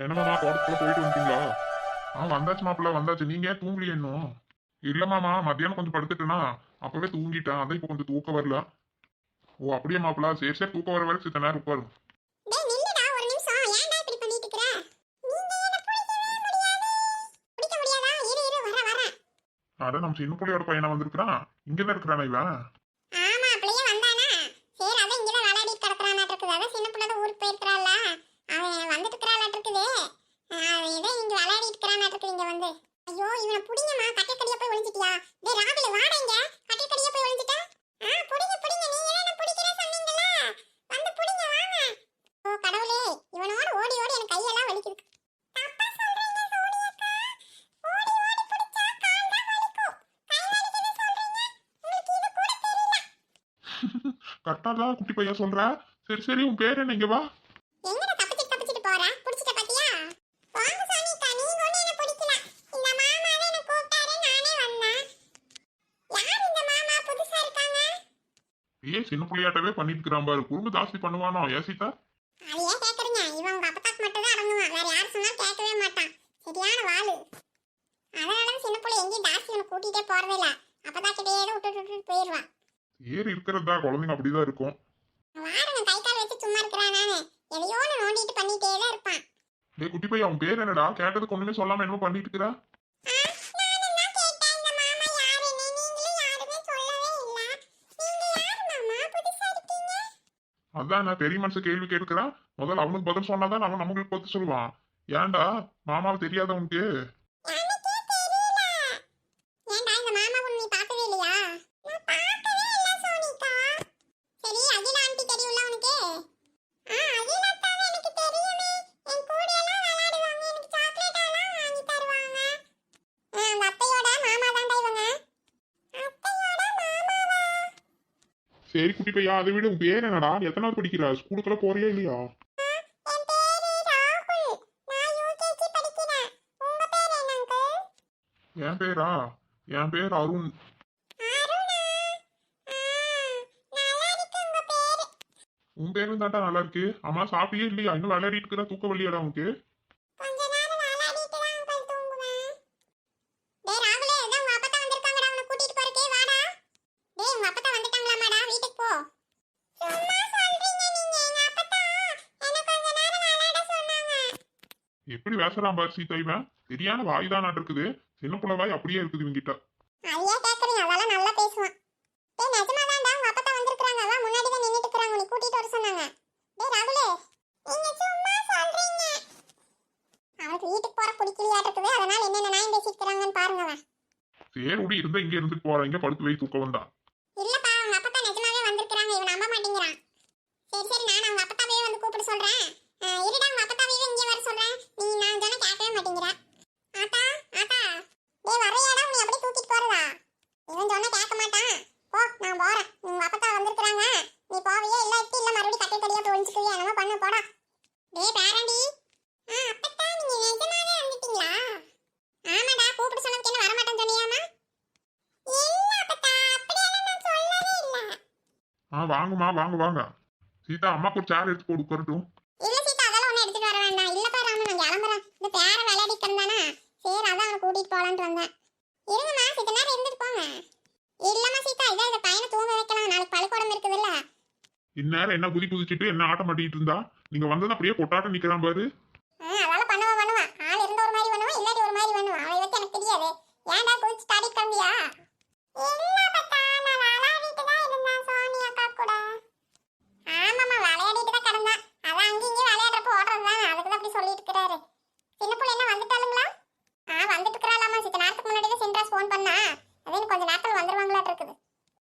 என்னமாமா தோட்டத்துக்குள்ள போயிட்டு வந்துட்டீங்களா? ஆ வந்தாச்சு மாப்பிள்ள வந்தாச்சு. நீங்க ஏன் தூங்கலையே இன்னும்? இல்ல மாமா மத்தியானம் கொஞ்சம் படுத்துட்டேனா? அப்பவே தூங்கிட்டேன். அதான் இப்போ கொஞ்சம் தூக்கம் வரல. ஓ அப்படியே மாப்பிள்ள? சரி சரி தூக்கம் வர வரை சித்த நேரம் உட்காரு அட நம்ம சின்ன பிள்ளையோட பையனா வந்திருக்கிறான் இங்கதான் இருக்கிறானா இவன்? ஆமா இங்க வந்து. ஐயோ இவனை புடிங்கம்மா. கட்டக்கடியா போய் ஒளிஞ்சிட்டியா? டேய் ராகுல வாடா இங்க. கட்டக்கடியா போய் ஒளிஞ்சிட்ட? ஆ புடிங்க புடிங்க. நீங்க என்ன பிடிக்கிறே சொன்னீங்கல்ல வந்து புடிங்க வாங்க. ஓ கடவுளே. இவனோட ஓடி ஓடி எனக்கு கையெல்லாம் வலிக்குது. தப்பா சொல்றீங்க சோனியக்கா. ஓடி ஓடி பிடிச்சா கால் தான் வலிக்கும். கை வலிக்குது சொல்றீங்க? உங்களுக்கு இது கூட தெரியல. கரெக்டாதான் குட்டி பையன் சொல்ற. சரி சரி உன் பேர் என்ன? இங்க வா எங்கடா தப்பிச்சிட்டு தப்பிச்சிட்டு போற புடிச்சிட்ட பாத்தியா வாங்க சோனிகா நீங்க ஒண்ணு என்ன பிடிக்கல இந்த மாமா தான் என்ன கூப்பிட்டாரு நானே வந்தேன் யார் இந்த மாமா புதுசா இருக்காங்க ஏன் சின்ன பிள்ளையாட்டவே பண்ணிட்டு இருக்கிறான் பாரு. குறும்பு ஜாஸ்தி பண்ணுவானோ? ஏசித்தா அது ஏன் கேக்குறீங்க? இவன் உங்க அப்பத்தாக்கு மட்டும் தான் அடங்குவான். வேற யார் சொன்னாலும் கேட்கவே மாட்டான். சரியான வாளு. அதனால தான் சின்ன பிள்ளை எங்கேயும் தாசி இவனை கூட்டிகிட்டே போறதே இல்ல. அப்பதான் கிட்டே விட்டுட்டு விட்டுட்டு போயிடுவான் ஏறி இருக்கிறதா குழந்தைங்க அப்படிதான் இருக்கும். வாருங்க. கை கால் வச்சு சும்மா இருக்கிறான் நானு. எதையோ ஒன்று நோண்டிட்டு பண்ணிட்டே தான் இருப்பான். டேய் குட்டி பையன் உன் பேர் என்னடா? கேட்டதுக்கு ஒண்ணுமே சொல்லாம என்னமோ பண்ணிட்டு இருக்கிற? அதான் நான் பெரிய மனுஷன் கேள்வி கேட்கிறான்? முதல்ல அவனுக்கு பதில் சொன்னாதான் அவன் நமக்கு பதில் சொல்லுவான். ஏன்டா மாமாவை தெரியாத உனக்கு எனக்கே தெரியல ஏன்டா இந்த மாமாவை நீ பார்த்ததே இல்லையா நான் பார்க்கவே இல்ல சோனிகா சரி அகிலா ஆண்டி தெரியும்ல உனக்கு ஆ அகிலா அத்தாவை எனக்கு தெரியுமே என் கூட எல்லாம் விளையாடுவாங்க எனக்கு சாக்லேட் எல்லாம் வாங்கி தருவாங்க ஆ, அந்த அத்தையோட மாமா தான்டா இவங்க அத்தையோட மாமாவா சரி குட்டி பையா அதை விட. உன் பேர் என்னடா? எத்தனாவது படிக்கிறா? ஸ்கூலுக்குள்ள போறியா இல்லையா? என் பேரா? என் பேர் அருண். உன் பேரும் தாண்டா நல்லா இருக்கு. அம்மா சாப்பிட்டியே இல்லையா? இன்னும் விளையாடிட்டு இருக்கிற தூக்க வழியாடா உனக்கு? எப்படி பேசுறான் பாரு சீதா இவன்? சரியான வாய் தான் இருக்குது சின்ன பிள்ளை வாய் அப்படியே இருக்குது இவங்கிட்ட. அதையே கேக்குறீங்க. அதெல்லாம் நல்லா பேசுவான். டேய் நிஜமாதான்டா உங்க அப்பா வந்திருக்காங்க முன்னாடி தான் நின்னுட்டு இருக்காங்க கூட்டிட்டு வர சொன்னாங்க. டேய் ராகுலே நீங்க சும்மா சொல்றீங்க. அவனுக்கு வீட்டுக்கு போற பிடிக்கலையா இருக்குது. அதனால என்னென்ன நாயம் பேசிட்டு இருக்காங்கன்னு பாருங்க அவன். சரி விடி இருந்தா இங்க இருந்துட்டு போறான் இங்க படுத்து வை தூக்கம் வந்தா இல்லப்பா அவங்க அப்பா நிஜமாவே வந்திருக்காங்க இவன் நம்ப மாட்டேங்கிறான் சரி சரி நான் அவங்க அப்பத்தாவே வந்து கூப்பிட சொல்றேன் அஹ் இருடா உங்க அப்பத்தாவே இங்கே வர சொல்றேன் நீ நான் சொன்ன கேட்கவே மாட்டேங்கிற ஆத்தா ஆத்தா டேய் வரையாடா உன்னை அப்படியே தூக்கிட்டு போறதா இவன் சொன்னா கேட்க மாட்டான் போ நான் போறேன் உங்க அப்பத்தா வந்திருக்காங்க நீ போவியே இல்ல இட்டு இல்ல மறுபடியும் கட்டை கடியா போய் ஒளிஞ்சுக்குவியா என்னமோ பண்ணு போடா. டேய் பேரண்டி. ஆ அப்பத்தா நீங்க நிஜமாவே வந்துட்டீங்களா? ஆமாடா கூப்பிட சொன்னதுக்கு என்ன வர மாட்டேன்னு சொன்னியாமா? இல்ல அப்பத்தா அப்படியெல்லாம் நான் சொல்லவே இல்ல. ஆ வாங்கம்மா வாங்க வாங்க. சீதா அம்மாக்கு ஒரு சேர் எடுத்து போடு உட்காரட்டும். இல்ல சீதா அதெல்லாம் ஒண்ணு எடுத்துட்டு வர வேண்டாம். இல்லப்பா ராமு நான் கிளம்புறேன். இந்த பேர விளையாடிட்டு இருந்தானா சரி அதான் அவனை கூட்டிட்டு போலான்ட்டு வந்தேன். இருங்கம்மா சித்த நேரம் இருந்துட்டு போங்க. இந்நேரம் என்ன குதி குதிச்சுட்டு என்ன ஆட்டம் மாட்டிட்டு இருந்தா? நீங்க வந்தது அப்படியே கொட்டாட்டம் நிக்கிறான் பாரு. ஆ, அதெல்லாம் பண்ணுவான் பண்ணுவான் ஆள் இருந்த ஒரு மாதிரி பண்ணுவான் இல்லாட்டி ஒரு மாதிரி பண்ணுவான் அவளை பத்தி எனக்கு தெரியாது. ஏன்டா குதிச்சு தாடி கிளம்பியா இல்ல சின்ன பிள்ளை என்ன வந்துட்டாளுங்களா? ஆ வந்துட்டு இருக்கிறாளாமா சித்த நேரத்துக்கு முன்னாடி தான் சென்ட்ராஸ் ஃபோன் பண்ணா அது கொஞ்ச நேரத்தில் வந்துருவாங்களாட்டு இருக்குது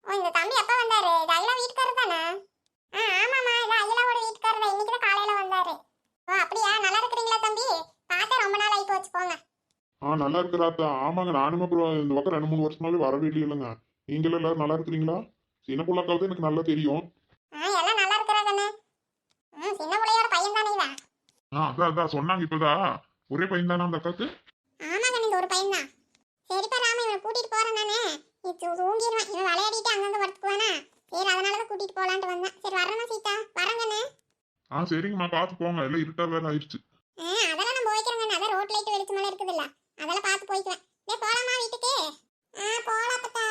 ஓ இந்த தம்பி எப்போ வந்தாரு இது அகிலா வீட்டுக்காரர் தானே ஆ ஆமாம்மா இது அகிலாவோட வீட்டுக்காரர் தான் இன்னைக்கு தான் காலையில் வந்தாரு ஓ அப்படியா நல்லா இருக்கிறீங்களா தம்பி பார்த்தா ரொம்ப நாள் ஆகி போச்சு போங்க நல்லா இருக்கிறாத்தா ஆமாங்க. நானுமே அப்புறம் இந்த பக்கம் ரெண்டு மூணு வருஷமாவே வரவே இல்லைங்க நீங்களும் எல்லாரும் நல்லா இருக்கிறீங்களா? சின்ன பிள்ளைக்காவது எனக்கு நல்லா தெரியும். எல்லாம் நல்லா இருக்கிறா கண்ணு சின்ன பிள்ளையோட பையன் தானே இவன்? ஆ அதான் அதான். சொன்னாங்க இப்பதான் ஒரே பையன் தானே அந்த அக்காக்கு? ஆமா கண்ணு இந்த ஒரு பையன் தான் சரிப்பா ராம இவனை கூட்டிட்டு போறேன் நானு. தூங்கிடுவான் இவன் விளையாடிட்டு அங்கங்க படுத்துக்குவானா? சரி அதனால தான் கூட்டிட்டு போலான்ட்டு வந்தேன். சரி வரேன்னா சீதா. வரேன் கண்ணு ஆ சரிங்கம்மா. பார்த்து போங்க. எல்லாம் இருட்டா வேற ஆயிடுச்சு. அதெல்லாம் நம்ம சாமான் இருக்குதுல்ல. அதெல்லாம் பார்த்து போய்க்குவேன். டே போலாமா வீட்டுக்கு? ஆ போலாம் பத்தா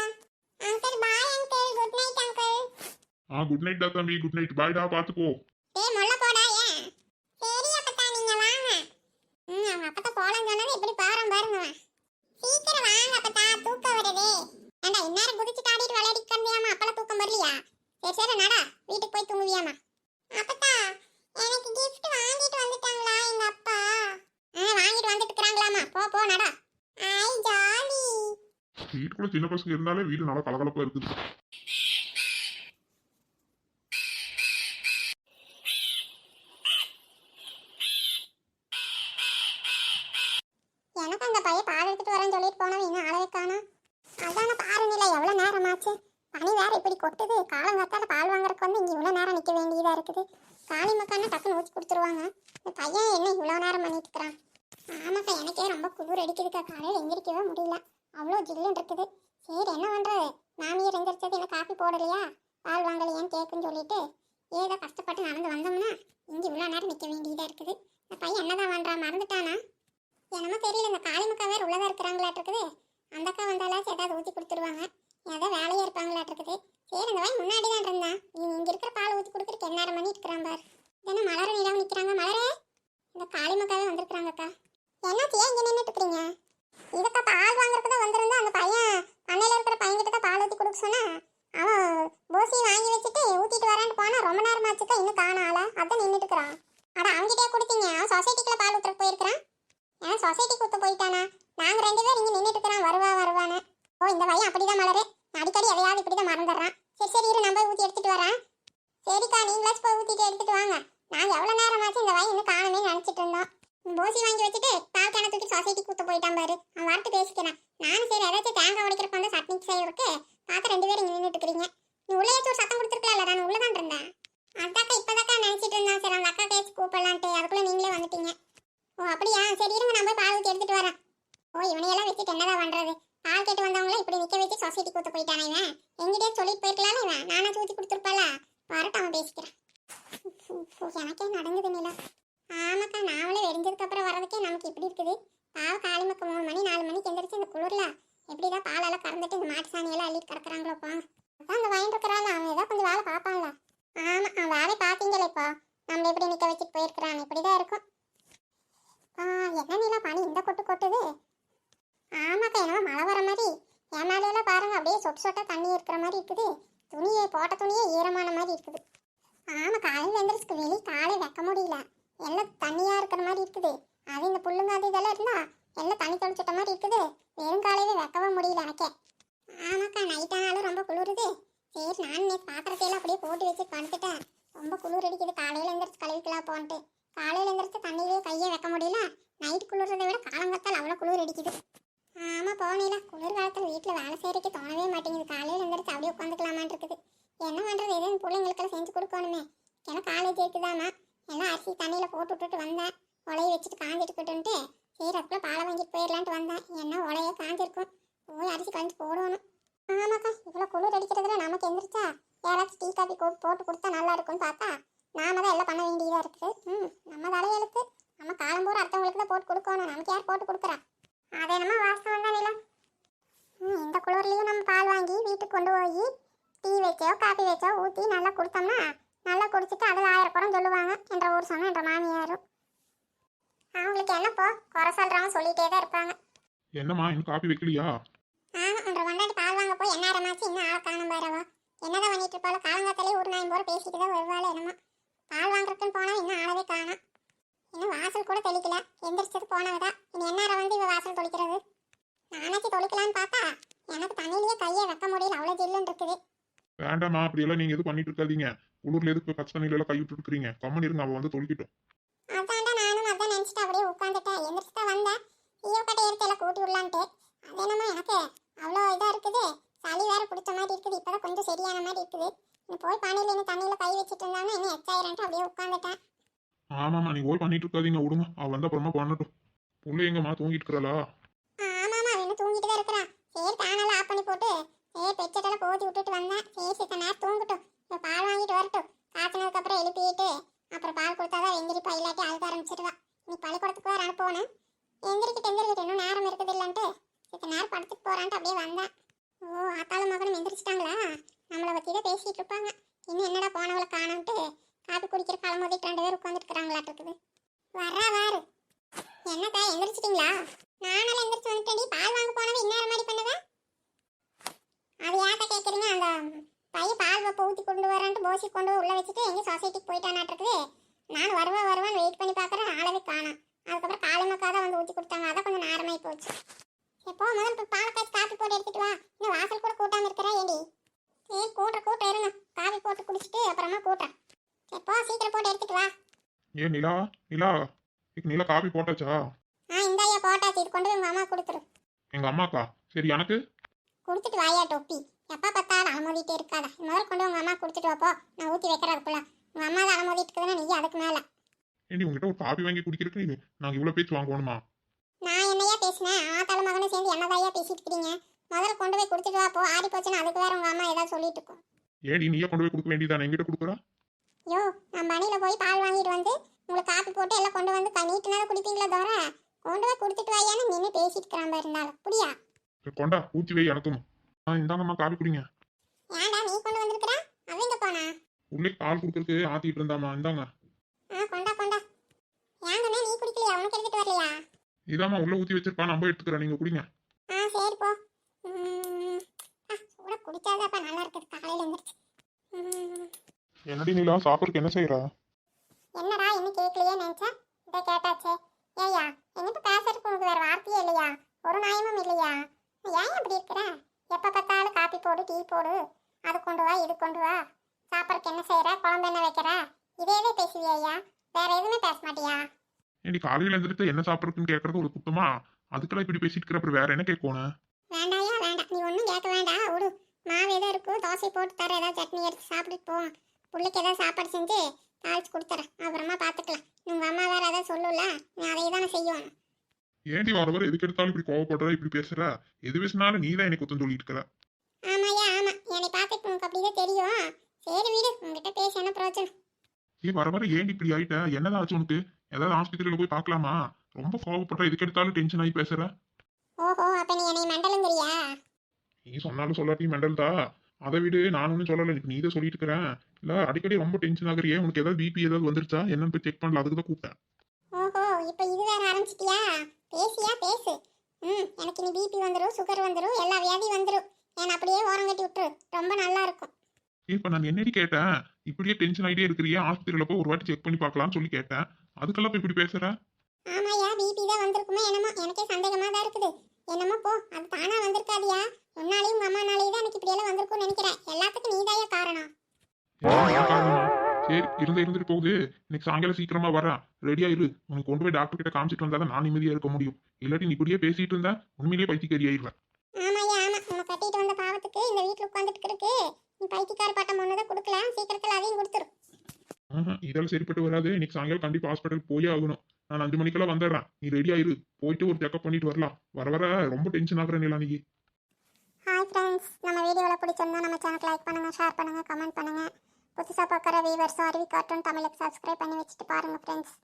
uncle bye uncle good night uncle ஆ குட் நைட் டா தம்பி குட் நைட் பாய் டா பார்த்து போ போடா ஏன் சரி அப்பத்தா நீங்க வாங்க ம் அவங்க அப்பத்தா போலாம் சொன்னது இப்படி பாரம் பாருங்க அவன். சீக்கிரம் வாங்க அப்பத்தா தூக்கம் வருது ஏண்டா இந்நேரம் குதிச்சு ஆடிட்டு விளையாடி உட்காந்தியாமா அப்பெல்லாம் தூக்கம் வரலையா சரி சரி நடா வீட்டுக்கு போய் தூங்குவியாமா அப்பத்தா எனக்கு gift வாங்கிட்டு வந்துட்டாங்களா எங்க அப்பா ஆ வாங்கிட்டு வந்துட்டு இருக்காங்களாமா போ போ நடா ஐ ஜாலி வீட்டுக்குள்ள சின்ன பசங்க இருந்தாலே வீடு நல்லா கலகலப்பா இருக்குது. எனக்கு அந்த பையன் பால் எடுத்துட்டு வரேன்னு சொல்லிட்டு போனவன் இன்னும் ஆளவே காணோம். அதான பாருங்கல எவ்வளவு நேரம் ஆச்சு பனி வேற இப்படி கொட்டுது. காலங்காத்தால பால் வாங்குறதுக்கு வந்து இங்க இவ்வளவு நேரம் நிக்க வேண்டியதா இருக்குது. காளி மக்கான டக்குன்னு ஊற்றி கொடுத்துருவாங்க. இந்த பையன் என்ன இவ்வளவு நேரம் பண்ணிட்டு இருக்கிறான்? ஆமாக்கா எனக்கே ரொம்ப குளிர் அடிக்குதுக்கா. காலையில எந்திரிக்கவே முடியல. அவ்வளோ ஜில்லுன்னு இருக்குது. சரி என்ன பண்ணுறது மாமியார் எந்திரிச்சது என்ன காஃபி போடலையா? பால் வாங்கலையான்னு கேட்குன்னு சொல்லிட்டு ஏதோ கஷ்டப்பட்டு நடந்து வந்தோம்னா இங்கே இவ்வளோ நேரம் நிற்க வேண்டியதாக இருக்குது. இந்த பையன் என்னதான் பண்றான்? மறந்துட்டானா? என்னமோ தெரியல இந்த காளிமுக்கா வேறு உள்ளதாக இருக்கிறாங்களாட்டு இருக்குது. அந்த அக்கா வந்தாலாச்சும் ஏதாவது ஊற்றி கொடுத்துருவாங்க. ஏதோ வேலையா இருப்பாங்களாட்டு இருக்குது. சரி இந்த வாய் முன்னாடி தான் இருந்தான். நீ இங்கே இருக்கிற பால் ஊற்றி கொடுக்குறதுக்கு எந்நேரம் மணி இருக்கிறான் பார். என்ன மலர நிலம் நிற்கிறாங்க மலரே. இந்த காளிமுக்காவே வந்திருக்கிறாங்கக்கா. என்னாச்சு? ஏன் இங்கே நின்றுட்டு இருக்கிறீங்க? இதுக்கா பால் வாங்குறதுக்கு தான் வந்திருந்தா அந்த பையன் பண்ணையில் இருக்கிற பையன்கிட்ட தான் பால் ஊற்றி கொடுக்க சொன்னா அவன் போசி வாங்கி வச்சுட்டு ஊற்றிட்டு வரான்னு போனால் ரொம்ப நேரம் ஆச்சுக்கா இன்னும் காணால. அதான் நின்றுட்டு இருக்கிறான். அட அவன்கிட்டயே கொடுத்தீங்க. அவன் சொசைட்டிக்குள்ள பால் ஊற்றுற போயிருக்கிறான். ஏன் சொசைட்டி கொடுத்து போயிட்டானா? நாங்கள் ரெண்டு பேரும் இங்கே நின்றுட்டு இருக்கிறான் வருவா வருவான்னு. ஓ இந்த பையன் அப்படிதான் மலரு. அடிக்கடி எதையாவது இப்படி தான் சரி சரி இரு நான் போய் ஊத்தி எடுத்துட்டு வரேன் சரிக்கா நீங்களாச்சும் போய் ஊத்திட்டு எடுத்துட்டு வாங்க நாங்க எவ்வளவு நேரம் ஆச்சு இந்த பையன் இன்னும் காணுமே நினைச்சிட்டு இருந்தோம் போசி வாங்கி வச்சுட்டு பால் கேன தூக்கி சொசைட்டி கூத்த போயிட்டான் பாரு அவன் வரட்டு பேசிக்கிறேன் நானும் சரி ஏதாச்சும் தேங்காய் உடைக்கிறப்ப வந்து சட்னி செய்யறதுக்கு பார்த்து ரெண்டு பேரும் இங்க நின்னுட்டு இருக்கிறீங்க நீ உள்ளே ஒரு சத்தம் கொடுத்துருக்கல நான் உள்ளதான் இருந்தேன் அதாக்கா இப்பதாக்கா நினைச்சிட்டு இருந்தேன் சரி அந்த அக்கா பேசி கூப்பிடலான்ட்டு அதுக்குள்ள நீங்களே வந்துட்டீங்க ஓ அப்படியா சரி இருங்க நான் போய் பால் ஊற்றி எடுத்துட்டு வரேன் இதெல்லாம் வச்சுட்டு என்னதான் பண்றது? பால் கேட்டு வந்தவங்கள இப்படி நிக்க வச்சு சொசைட்டி கூத்த போயிட்டானே இவன்? எங்கிட்டே சொல்லிட்டு போயிருக்கலாம் இவன்? நானா ஊற்றி கொடுத்துருப்பால வரட்டும் அவன் பேசிக்கிறான். எனக்கே நடந்தது நிலா. ஆமாக்கா நாவலே வெடிஞ்சதுக்கு அப்புறம் வர்றதுக்கே நமக்கு இப்படி இருக்குது. பாவ காலி மக்கள் மூணு மணி நாலு மணிக்கு எந்திரிச்சு இந்த குளிர்ல எப்படிதான் பாலெல்லாம் கறந்துட்டு இந்த மாட்டு சாணியெல்லாம் அள்ளிட்டு கறக்குறாங்களோ பா அதான் அந்த வாங்கிட்டு இருக்கிறாள்? அவன் ஏதோ கொஞ்சம் வேலை பார்ப்பான்ல. ஆமா அவன் வேலை பார்த்தீங்களே இப்போ. நம்ம எப்படி நிக்க வச்சுட்டு போயிருக்கிறான்? இப்படிதான் இருக்கும் ஆ என்ன நீலா பனி இந்த கொட்டு கொட்டுது ஆமாக்கா என்னமோ மழை வர மாதிரி என் மேலையெல்லாம் பாருங்க அப்படியே சொட்டு தண்ணி இருக்கிற மாதிரி இருக்குது. துணியை போட்ட துணியே ஈரமான மாதிரி இருக்குது. ஆமாம் காலையில் எந்திரிச்சுக்கு வெளி காலை வைக்க முடியல. எல்லாம் தண்ணியாக இருக்கிற மாதிரி இருக்குது. அது இந்த புல்லுங்க அது இதெல்லாம் இருந்தால் எல்லாம் தண்ணி தொளிச்சிட்ட மாதிரி இருக்குது. வெறும் காலையில வைக்கவே முடியல எனக்கே. ஆமாக்கா நைட்டானாலும் ரொம்ப குளிருது. சரி நான் நேற்று பாத்திரத்தையெல்லாம் அப்படியே போட்டு வச்சு படுத்துட்டேன் ரொம்ப குளிர் அடிக்குது. காலையில் எந்திரிச்சு கழுவிக்கலாம் போன்ட்டு காலையில எந்திரிச்சு தண்ணியிலே கையை வைக்க முடியல நைட் குளிர்றதை விட காலங்கத்தால் அவ்வளோ குளிர் அடிக்குது ஆமா போனீல குளிர் காலத்தில் வீட்டில் வேலை செய்யறதுக்கு தோணவே மாட்டேங்குது காலையில எந்திரிச்சு அப்படியே உட்காந்துக்கலாமான் இருக்குது என்ன பண்றது எதுவும் பிள்ளைங்களுக்கெல்லாம் செஞ்சு கொடுக்கணுமே ஏன்னா காலேஜ் இருக்குதாமா எல்லாம் அரிசி தண்ணியில போட்டு விட்டுட்டு வந்தேன். உலையை வச்சுட்டு காஞ்சிட்டுக்கிட்டுன்ட்டு சரி அதுக்குள்ள பாலை வாங்கிட்டு போயிடலான்ட்டு வந்தேன். என்ன உலையே காஞ்சிருக்கும். போய் அரிசி கஞ்சி போடணும். ஆமாக்கா இவ்வளோ குளிர் அடிக்கிறதுல நமக்கு எந்திரிச்சா? யாராச்சும் டீ காஃபி போட்டு கொடுத்தா நல்லா இருக்கும்னு பார்த்தா நாம தான் எல்லாம் பண்ண வேண்டியதாக இருக்குது. ம் நம்ம தலையெழுத்து நம்ம காலம் பூரா அடுத்தவங்களுக்கு தான் போட்டு கொடுக்கணும். நமக்கு யார் போட்டு கொடுக்குறா? அதே நம்ம வாஸ்தவம் தான் நிலம். ம் இந்த குளிர்லேயும் நம்ம பால் வாங்கி வீட்டுக்கு கொண்டு போய் டீ வச்சோ காஃபி வச்சோ ஊற்றி நல்லா கொடுத்தோம்னா நல்லா குடிச்சிட்டு அதில் ஆயிரம் குறம் சொல்லுவாங்க என்ற ஊர் சொன்ன என்ற மாமியாரும். அவங்களுக்கு என்னப்போ குறை சொல்றவங்க சொல்லிட்டே தான் இருப்பாங்க. என்னம்மா இன்னும் காப்பி வைக்கலையா? ஆமா என்ற கொண்டாடி பால் வாங்க போய் என்ன ஆரமாச்சு இன்னும் ஆள காணும் பாரவா. என்னதான் பண்ணிட்டு இருப்பாளோ காலங்காத்தாலே ஒரு நாயும் போற பேசிட்டு தான் வருவாள் என்னமோ. பால் வாங்குறதுக்குன்னு போனா இன்னும் ஆளவே காணோம். இன்னும் வாசல் கூட தெளிக்கல. எந்திரிச்சது போனவதா இனி என்ன வந்து இவ வாசல் தொளிக்கிறது? நானாச்சும் தொளிக்கலான்னு பார்த்தா எனக்கு தண்ணியிலேயே கையை வைக்க முடியல. அவ்வளோ ஜில்லுன்னு இருக்குது. வேண்டாம்மா அப்படியெல்லாம் நீங்க எதுவும் பண்ணிட்டு இருக்காதீங்க. குளிர்ல எதுக்கு பச்சை தண்ணியில எல்லாம் கை விட்டு இருக்கிறீங்க? கம்மன் இருங்க அவன் வந்து தொழிக்கிட்டோம் அதான்டா நானும் அதான் நினச்சிட்டு அப்படியே உட்காந்துட்டேன் எந்திரிச்சு தான் வந்தேன். ஈயோ கட்டை எடுத்து எல்லாம் கூட்டி விடலான்ட்டு. அது என்னமோ எனக்கு அவ்வளோ இதாக இருக்குது. சளி வேற பிடிச்ச மாதிரி இருக்குது. இப்போதான் கொஞ்சம் சரியான மாதிரி இருக்குது. நீ போய் பானையில் இன்னும் தண்ணியில் கை வச்சுட்டு இருந்தாலும் இன்னும் எச்சாயிரன்ட்டு அப்படியே உட்காந்துட்டேன் ஆமாம்மா நீங்க போய் பண்ணிட்டு இருக்காதீங்க விடுங்க அவன் வந்து அப்புறமா பண்ணட்டும். புள்ள எங்கம்மா தூங்கிட்டு இருக்கிறாளா ஆமாம்மா அவன் இன்னும் தூங்கிட்டு தான் இருக்கிறான் சரி ஃபேனெல்லாம் ஆஃப் பண்ணி போட்டு சரி பெட்ஷீட்டெல்லாம் போத்தி விட்டுட்டு வந்தேன் சரி சித்த நேரம் தூங்கட்டும் இப்போ பால் வாங்கிட்டு வரட்டும் காய்ச்சினதுக்கப்புறம் எழுப்பிட்டு அப்புறம் பால் கொடுத்தாதான் வெந்திரிப்பா இல்லாட்டி அழுக ஆரம்பிச்சிடுவா நீ பள்ளிக்கூடத்துக்கு வேறு அனுப்பணும் எந்திரிக்கிட்டு எந்திரிக்கிட்டு இன்னும் நேரம் இருக்குது இல்லன்ட்டு இத்தனை நேரம் படுத்துட்டு போறான்ட்டு அப்படியே வந்தேன் ஓ ஆத்தாளும் மகனும் எந்திரிச்சிட்டாங்களா நம்மளை பத்தி தான் பேசிட்டு இருப்பாங்க இன்னும் என்னடா போனவளை காணோன்ட்டு காப்பி குடிக்கிற கிளம்போதிட்டு ரெண்டு பேரும் உட்காந்துட்டு இருக்கிறாங்களாட்டு இருக்குது வரா வாரு என்னக்கா எந்திரிச்சிட்டீங்களா நானும் எந்திரிச்சு வந்துட்டேன்டி பால் வாங்க போனது இந்நேரம் மாதிரி பண்ணுவேன் அது ஏன்ட்ட கேட்குறீங்க அந்த பையன் பால் வப்ப ஊற்றி கொண்டு போசி கொண்டு உள்ள வச்சுட்டு எங்கே சொசைட்டிக்கு போயிட்டானாட்டிருக்கு நான் வருவேன் வருவேன் வெயிட் பண்ணி பார்க்குறேன். ஆளவே காணோம். அதுக்கப்புறம் காலமக்கா தான் வந்து ஊற்றி கொடுத்தாங்க. அதான் கொஞ்சம் நேரமாகி போச்சு. சரி போ முதல்ல இப்போ பால் காய்ச்சி காப்பி போட்டு எடுத்துட்டு வா. இன்னும் வாசல் கூட கூட்டாமல் இருக்கிறா ஏடி சரி கூட்டுற கூட்டம் இருங்க. காப்பி போட்டு குடிச்சிட்டு அப்புறமா கூட்டுறேன். சரி போ சீக்கிரம் போட்டு எடுத்துட்டு வா. ஏன் நிலா நிலா இப்போ நிலா காபி போட்டாச்சா? ஆ இந்த ஐயா போட்டாச்சு. இது கொண்டு போய் உங்கள் அம்மா கொடுத்துரு. எங்க அம்மாக்கா? சரி எனக்கு? கொடுத்துட்டு வாயா டொப்பி. எப்போ பார்த்தாலும் அலமோதிட்டே இருக்காத. முதல்ல கொண்டு உங்கள் அம்மா கொடுத்துட்டு வாப்போ. நான் ஊற்றி வைக்கிறதுக்குள்ள. உங்கள் அம்மா தான் அலமோதிட்டு இருக்குதுன்னா நீ அதுக்கு மேலே. ஏண்டி உங்ககிட்ட ஒரு காபி வாங்கி குடிக்கிறதுக்கு நீ நாங்கள் இவ்வளோ பேச்சு வாங்கணுமா நான் என்னையா பேசினேன்? ஆத்தாலும் மகனும் சேர்ந்து என்னதாயா பேசிட்டு இருக்கிறீங்க முதல்ல கொண்டு போய் கொடுத்துட்டு வா போ ஆடி போச்சுன்னா அதுக்கு வேற உங்க அம்மா ஏதாவது சொல்லிட்டு இருக்கும் ஏடி நீயே கொண்டு போய் கொடுக்க வேண்டியதானே எங்கிட்ட கொடுக்குறா? யோ நான் பணியில போய் பால் வாங்கிட்டு வந்து உங்களுக்கு காப்பி போட்டு எல்லாம் கொண்டு வந்து க- நீட்டுனா குடிப்பீங்களா தோற கொண்டு போய் கொடுத்துட்டு வாயான்னு நின்று பேசிட்டு இருக்கிறான் இருந்தாலும். புரியா? கொண்டா ஊற்றி வை எனக்கும் ஆ இந்தாங்கம்மா காபி குடிங்க. ஏன்டா நீ கொண்டு வந்திருக்கிற? அவங்க போனா? உள்ளே பால் கொடுக்கறதுக்கு ஆத்திட்டு இருந்தாம்மா இந்தாங்க. ஆ கொண்டா கொண்டா. ஏங்கண்ணே நீ குடிக்கலையா? உனக்கு எடுத்துட்டு வரலையா? இதாம்மா உள்ள ஊற்றி வச்சிருப்பா நம்ம எடுத்துக்கிறேன் நீங்க குடிங்க. ஆ சரி போ. ம், ஆ, சூடா குடிச்சாதாப்பா நல்லா இருக்குது காலையில எழுந்திரிச்சு ம், என்னடி நிலா சாப்பிட்றதுக்கு என்ன செய்யறா என்னடா இன்னும் கேட்கலையே நினைச்சேன் இதை கேட்டாச்சே ஏய்யா என்கிட்ட பேசுறதுக்கு உனக்கு வேற வார்த்தையே இல்லையா ஒரு நியாயமும் இல்லையா ஏன் அப்படி இருக்கிற எப்ப பார்த்தாலும் காப்பி போடு. அது கொண்டு வா இது கொண்டு வா. சாப்பிட்றதுக்கு என்ன செய்யற குழம்பு என்ன வைக்கிற? இதேவே பேசுவியா ஐயா? வேற எதுவுமே பேச மாட்டியா? ஏண்டி காலையில எழுந்திரிச்சு என்ன சாப்பிட்றதுன்னு கேட்கறது ஒரு குத்தமா? அதுக்கெல்லாம் இப்படி பேசிட்டு இருக்கிற அப்புறம் வேற என்ன கேட்கணும் வேண்டாயா வேண்டாம் நீ ஒன்றும் கேட்க வேண்டாம். விடு மாவு எதோ இருக்கும் தோசை போட்டு தர ஏதாவது சட்னி எடுத்து சாப்பிட்டுட்டு போவோம் பிள்ளைக்கு ஏதாவது சாப்பாடு செஞ்சு தாளிச்சு கொடுத்துறேன். அப்புறமா பார்த்துக்கலாம் உங்கள் அம்மா வேற ஏதாவது சொல்லுல. நீ அதை தானே செய்யணும். ஏண்டி வர வர எதுக்கு எடுத்தாலும் இப்படி கோவப்படுற இப்படி பேசுற? எது பேசினாலும் நீ தான் எனக்கு குத்தம் சொல்லிட்டு இருக்கிற ஆமாய்யா ஆமாம் என்னை பார்த்துட்டு உனக்கு அப்படிதான் தெரியும். சரி வீடு உங்ககிட்ட பேச என்ன பிரயோஜனம்? ஏ வர வர ஏண்டி இப்படி ஆயிட்ட? என்னதான் ஆச்சு உனக்கு? ஏதாவது ஆஸ்பத்திரியில போய் பார்க்கலாமா? ரொம்ப கோவப்படுற எதுக்கு எடுத்தாலும் டென்ஷன் ஆகி பேசுற. ஓஹோ அப்போ நீ என்னை மண்டலங்கிறியா? நீ சொன்னாலும் சொல்லாட்டி மெண்டல் தான் அதை விடு நான் ஒன்றும் சொல்லலை. நீ இதை சொல்லிட்டு இருக்கிறேன் இல்ல அடிக்கடி ரொம்ப டென்ஷன் ஆகுறியே? உனக்கு ஏதாவது பிபி ஏதாவது வந்துருச்சா? என்னன்னு போய் செக் பண்ணல அதுக்கு தான் கூப்பிட்டேன். ஓஹோ இப்போ இது வேற ஆரம்பிச்சிட்டியா? பேசியா? பேசு. ம் எனக்கு நீ பிபி வந்துடும் சுகர் வந்துடும் எல்லா வியாதியும் வந்துடும் என்னை அப்படியே ஓரம் கட்டி விட்டுரு. ரொம்ப நல்லா இருக்கும். இப்ப நான் என்னடி கேட்டேன்? இப்படியே டென்ஷன் ஆகிட்டே இருக்கிறியே ஆஸ்பத்திரியில போய் ஒரு வாட்டி செக் பண்ணி பார்க்கலாம்னு சொல்லி கேட்டேன். அதுக்கெல்லாம் போய் இப்படி பேசுற? ஆமாய்யா பிபி தான் வந்திருக்குமோ என்னமோ எனக்கே சந்தேகமா தான் இருக்குது. என்னமோ போ அது தானா வந்திருக்காதியா? உன்னாலையும் உங்க அம்மானாலையும் தான் எனக்கு இப்படியெல்லாம் வந்திருக்கும்னு நினைக்கிறேன். எல்லாத்துக்கும் நீதாயா காரணம்? சரி இருந்து இருந்துட்டு போகுது. இன்னைக்கு சாயங்காலம் சீக்கிரமா வரேன் ரெடியா இரு. உனக்கு கொண்டு போய் டாக்டர் கிட்ட காமிச்சிட்டு வந்தா தான் நான் நிம்மதியா இருக்க முடியும். இல்லாட்டி நீ இப்படியே பேசிட்டு இருந்தா உண்மையிலேயே பைத்தியக்காரி ஆயிடுவேன். கட்டிட்டு வந்த பாவத்துக்கு இந்த வீட்டுல உட்காந்துட்டு இருக்கு நீ பைத்தியக்கார பட்டம் ஒன்று தான் கொடுக்கல. சீக்கிரத்தில் அதையும் கொடுத்துரு. ஆஹா, இதெல்லாம் சரிப்பட்டு வராது. இன்னைக்கு சாயங்காலம் கண்டிப்பா ஹாஸ்பிட்டல் போயே ஆகணும். நான் அஞ்சு மணிக்கெல்லாம் வந்துடுறேன். நீ ரெடியா இரு. போயிட்டு ஒரு செக்அப் பண்ணிட்டு வரலாம். வர வர ரொம்ப டென்ஷன் ஆகுற நிலா நீ. ஹாய் ஃப்ரெண்ட்ஸ் நம்ம வீடியோவில் பிடிச்சிருந்தா நம்ம சேனல் லைக் பண்ணுங்க ஷேர் பண்ணுங்க கமெண்ட் பண்ணுங்க. புதுசாக பார்க்குற வீவர்ஸும் அருவி கார்ட்டூன் தமிழுக்கு சப்ஸ்கிரைப் பண்ணி வச்சுட்டு பாருங்க ஃப்ரெண்ட்ஸ்